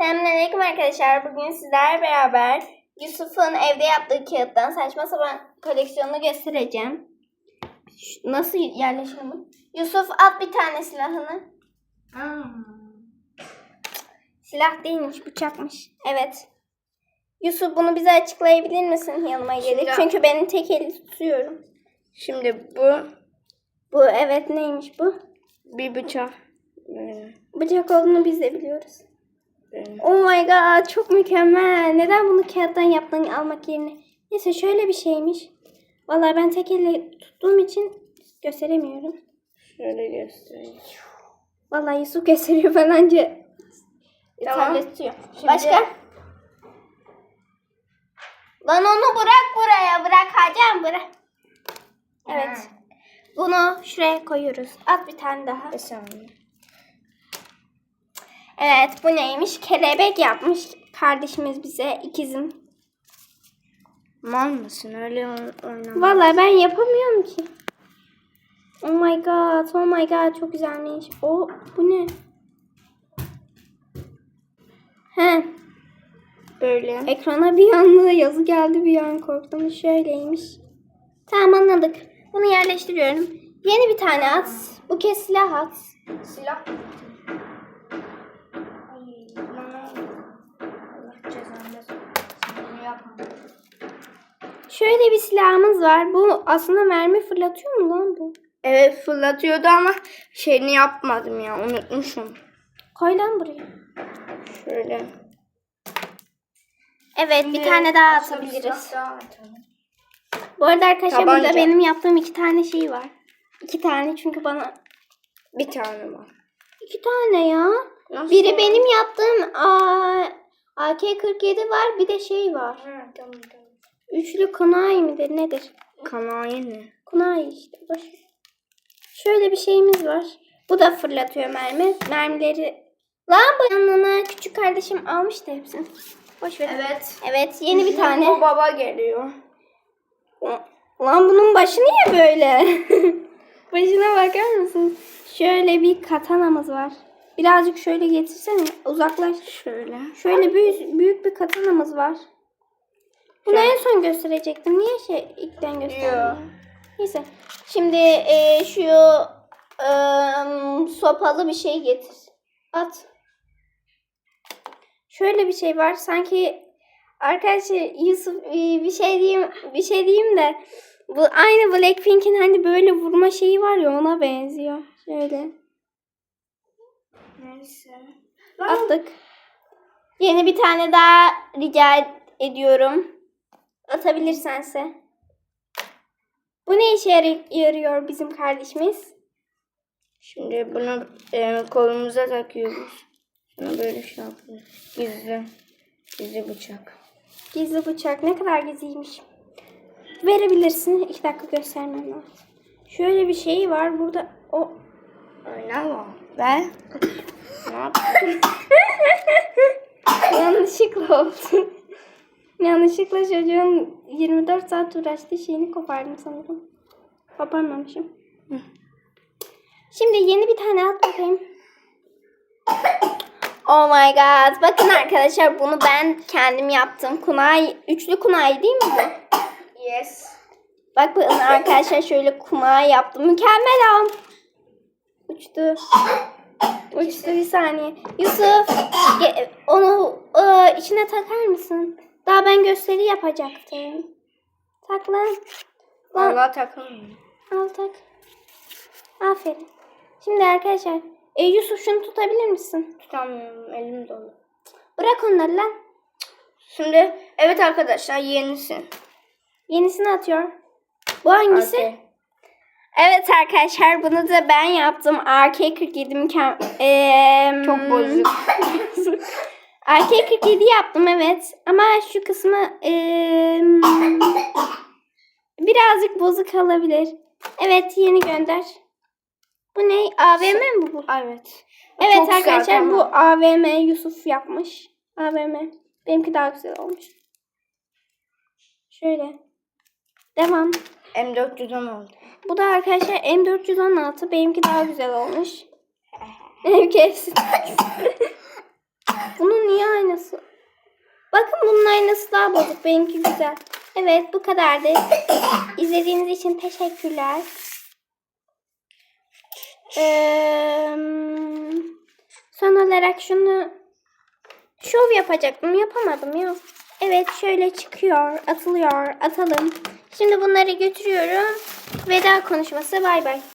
Selamünaleyküm arkadaşlar. Bugün sizlerle beraber Yusuf'un evde yaptığı kağıttan saçma sapan koleksiyonunu göstereceğim. Şu- Nasıl yerleşiyor bu? Yusuf at bir tane silahını. Silah değilmiş, bıçakmış. Evet. Yusuf bunu bize açıklayabilir misin yanıma gelip? Şimdi- Çünkü benim tek eli tutuyorum. Şimdi bu Bu evet neymiş bu? bir bıçak. Bıçak olduğunu biz de biliyoruz. Oh my god çok mükemmel. Neden bunu kağıttan yaptın almak yerine? Neyse şöyle bir şeymiş. Vallahi ben tek elle tuttuğum için gösteremiyorum. Şöyle göstereyim. Vallahi Yusuf gösteriyor falanca. Tamam. Tablet tutuyor. Başka? Lan onu bırak buraya. Bırak Hacan bırak. Evet. Bunu şuraya koyuyoruz. At bir tane daha. Bir saniye. Evet bu neymiş? Kelebek yapmış kardeşimiz bize ikizim. Mal mısın? Öyle oyn- oynama. Vallahi ben yapamıyorum ki. Oh my god, oh my god çok güzelmiş. O bu ne? He, Böyle. ekrana bir anda yazı geldi bir an korktum. Şöyleymiş. Tamam anladık. Bunu yerleştiriyorum. Yeni bir tane at. Bu kez silah at. Silah. Şöyle bir silahımız var. Bu aslında mermi fırlatıyor mu lan bu? Evet fırlatıyordu ama şeyini yapmadım ya unutmuşum. Koy lan buraya. Şöyle. Evet bir tane daha atabiliriz. Bu arada arkadaşlar burada Tabanca. benim yaptığım iki tane şey var. İki tane çünkü bana... Bir tane var. iki tane ya. Nasıl? Biri benim yaptığım aa, AK-47 var bir de şey var. Ha, tamam tamam. Üçlü kunai midir nedir? Kanayi ne? Kunai işte. Boş. Şöyle bir şeyimiz var. Bu da fırlatıyor mermi. Mermileri... Lan bu yanına küçük kardeşim almıştı hepsini. Boş ver. Evet. Evet yeni bir tane. O baba geliyor. Lan bunun başı niye böyle? Başına bakar mısın? Şöyle bir katanamız var. Birazcık şöyle getirsene. Uzaklaş. Şöyle. Şöyle büyük, büyük bir katanamız var. Bunu en son gösterecektim. Niye şey ilkten Yo. göstermiyorum? Neyse. Şimdi e, şu e, sopalı bir şey getir. At. Şöyle bir şey var. Sanki arkadaşlar Yusuf e, bir şey diyeyim bir şey diyeyim de bu aynı Blackpink'in hani böyle vurma şeyi var ya ona benziyor. Şöyle. Neyse. Attık. Yeni bir tane daha rica ediyorum. Atabilirsense. Bu ne işe yar- yarıyor bizim kardeşimiz? Şimdi bunu e, kolumuza takıyoruz. Sonra böyle şey yapıyoruz. Gizli. Gizli bıçak. Gizli bıçak ne kadar gizliymiş. Verebilirsin. İki dakika göstermem lazım. Şöyle bir şey var. Burada o Oynama. Ver. ne yapıyorsun? yanlışlıkla oldu. Yanlışlıkla çocuğun 24 saat uğraştığı şeyini kopardım sanırım. Koparmamışım. Şimdi yeni bir tane at bakayım. Oh my god. Bakın arkadaşlar bunu ben kendim yaptım. Kunay, üçlü kunay değil mi bu? Yes. Bak bakın arkadaşlar şöyle kunay yaptım. Mükemmel am. Uçtu. Uçtu bir saniye. Yusuf onu e, içine takar mısın? Daha ben gösteri yapacaktım. Tak lan. Lan Valla takılmıyor. al tak. Aferin. Şimdi arkadaşlar e, Yusuf şunu tutabilir misin? Tutamıyorum. Elim dolu. Bırak onları lan. Şimdi evet arkadaşlar yenisi. Yenisini atıyor. Bu hangisi? Okey. Evet arkadaşlar bunu da ben yaptım. RK47 mükemmel. Eee, Çok bozuk. RK47 yaptım evet. Ama şu kısmı eee, birazcık bozuk olabilir. Evet yeni gönder. Bu ne? AVM mi bu? Evet. Evet Çok arkadaşlar bu AVM Yusuf yapmış. AVM. Benimki daha güzel olmuş. Şöyle. Devam. M410 oldu. Bu da arkadaşlar M416. Benimki daha güzel olmuş. Benimki hepsi daha güzel. Bunu niye aynası. Bakın bunun aynası daha bozuk. Benimki güzel. Evet bu kadardı. İzlediğiniz için teşekkürler. Ee, son olarak şunu şov yapacaktım. Yapamadım ya. Evet şöyle çıkıyor, atılıyor, atalım. Şimdi bunları götürüyorum. Veda konuşması bay bay.